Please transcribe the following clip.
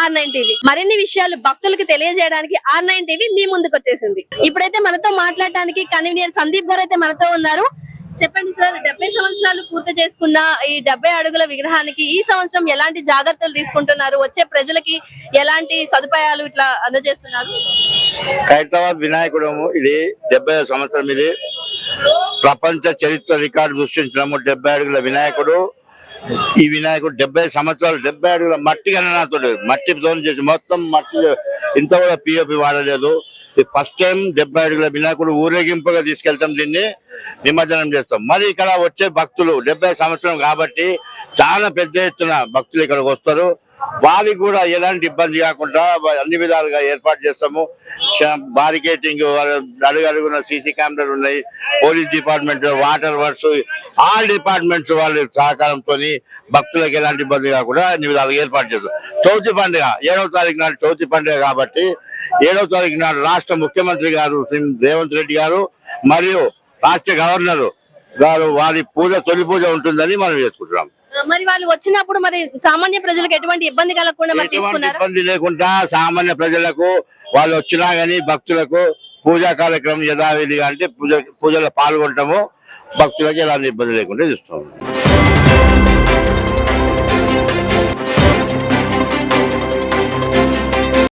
Are nine TV. మరిన్ని విషయాలు భక్తులకు తెలియజేయడానికి ఆర్ నైన్ టీవీ మీ ముందుకు వచ్చేసింది. ఇప్పుడైతే మనతో మాట్లాడడానికి కన్వీనియర్ సందీప్ గారు అయితే మనతో ఉన్నారు. చెప్పండి సార్ డెబ్బై సంవత్సరాలు పూర్తి చేసుకున్న ఈ డెబ్బై అడుగుల విగ్రహానికి ఈ సంవత్సరం ఎలాంటి జాగ్రత్తలు తీసుకుంటున్నారు? వచ్చే ప్రజలకి ఎలాంటి సదుపాయాలు ఇట్లా అందజేస్తున్నారు? ఖైరతాబాద్ వినాయకుడు ఇది డెబ్బై సంవత్సరం ఇది. ప్రపంచ చరిత్ర రికార్డు సృష్టించినాము డెబ్బై అడుగుల వినాయకుడు. ఈ వినాయకుడు డెబ్బై సంవత్సరాలు డెబ్బై అడుగుల మట్టి గణనాథుడు జోన్ చేసి మొత్తం మట్టి ఇంత కూడా పిఓపి వాడలేదు. ఫస్ట్ టైం డెబ్బై అడుగుల వినాయకుడు ఊరేగింపుగా తీసుకెళ్తాం దీన్ని నిమజ్జనం చేస్తాం. మరి ఇక్కడ వచ్చే భక్తులు డెబ్బై సంవత్సరం కాబట్టి చాలా పెద్ద ఎత్తున భక్తులు ఇక్కడికి వస్తారు. వారికి కూడా ఎలాంటి ఇబ్బంది కాకుండా అన్ని విధాలుగా ఏర్పాటు చేస్తాము. బారికేటింగ్ అడుగడుగున సీసీ కెమెరాలు ఉన్నాయి. Police department water works all departments వాళ్ళ సహకారంతో భక్తులకు ఎలాంటి ఇబ్బంది కాకుండా అన్ని విధాలుగా ఏర్పాటు చేస్తాం. చవితి పండుగ ఏడవ తారీఖు నాడు చవితి పండుగ కాబట్టి ఏడవ తారీఖు నాడు రాష్ట్ర ముఖ్యమంత్రి గారు శ్రీ రేవంత్ రెడ్డి గారు మరియు రాష్ట్ర గవర్నర్ గారు వారి పూజ తొలి పూజ ఉంటుందని మనం చేసుకుంటున్నాం. మరి వాళ్ళు వచ్చినప్పుడు మరి సామాన్య ప్రజలకు ఎటువంటి ఇబ్బంది కలగకుండా మరి ఎటువంటి తీసుకున్నారు? ఇబ్బంది లేకుండా సామాన్య ప్రజలకు వాళ్ళు వచ్చినా గానీ భక్తులకు పూజా కార్యక్రమం యథావిధిగా అంటే పూజ పూజలో పాల్గొంటాము భక్తులకు ఎలాంటి ఇబ్బంది లేకుండా చూస్తాము